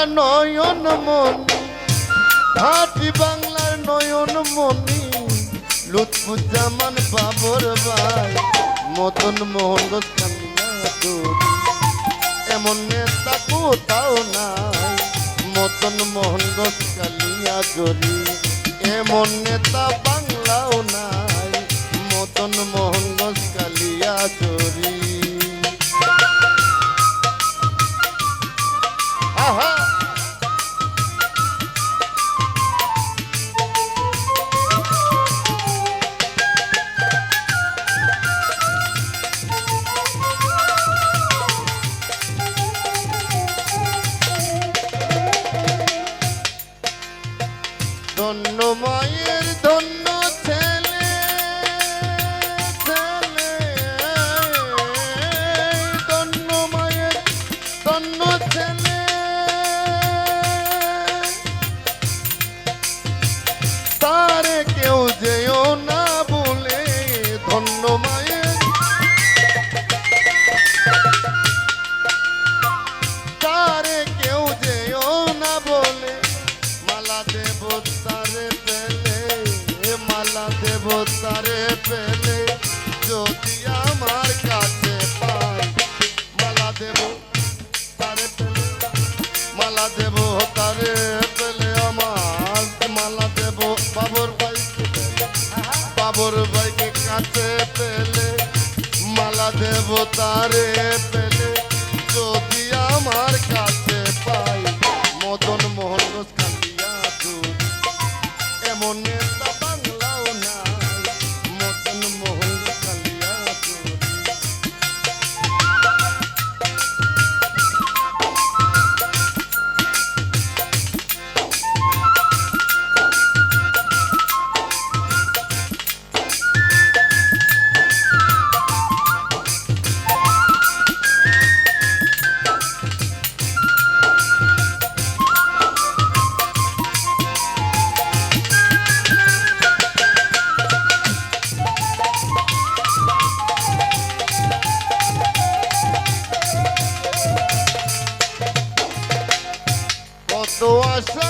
বাংলার নয়ন মনি ঘাটি বাংলার নয়ন মনি লুৎফুজ্জামান বাবর ভাই মতন মোহন এমন নেতা কোথাও নাই মতন মোহন কালিয়া জরি এমন নেতা বাংলাও নাই মতন মোহন মায়ের ধন্য আমার মালা দেব। বাবর ভাইকে বাবর ভাইকে কাছে পেলে মালা দেব তারে পেলে। যদি আমার কাছে তো আশা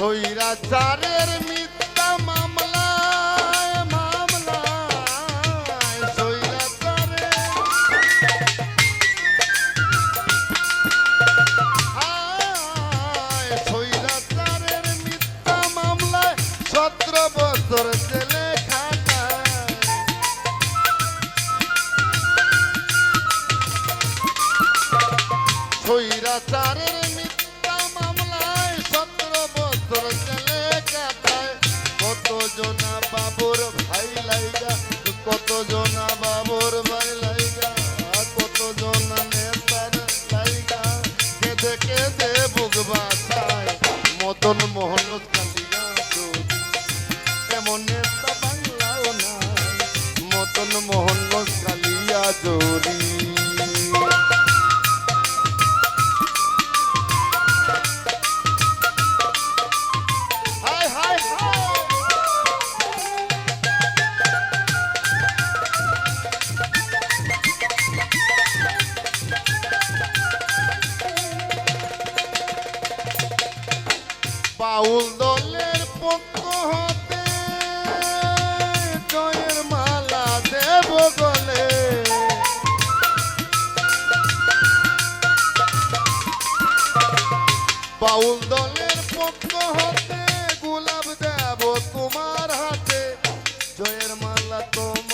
সৈরাচারের মদন মোহন কালিয়া তেমন বাংলাও না মদন মোহন কালিয়া জোরি বাউল দলের পক্ষ হতে জয়ের মালা দেব গলে। বাউল দলের পক্ষ হতে গোলাপ দেব তোমার হাতে। জয়ের মালা তোমার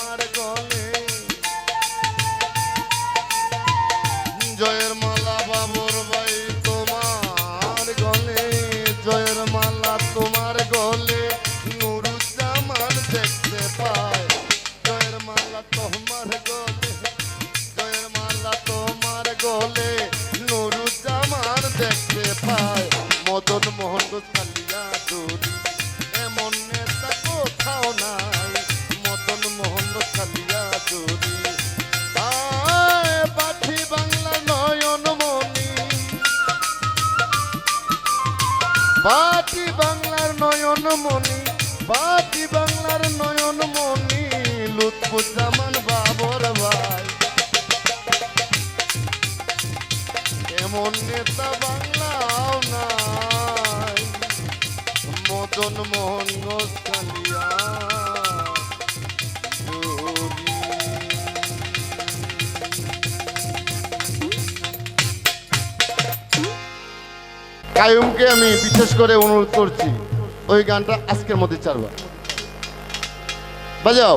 কালিয়া এমন নেতা কোথাও নাই, মদন মোহন দূরি আয় পাঠি বাংলা নয়ন মনি পাটি বাংলার নয়ন মনি পাটি বাংলার নয়ন মনি লুৎফুজ্জামান বাবর ভাই। এমন নেতা বাংলাও নাই মদন মোহন কায়ুমকে আমি বিশেষ করে অনুরোধ করছি ওই গানটা আজকের মধ্যে চালবা বাজাও।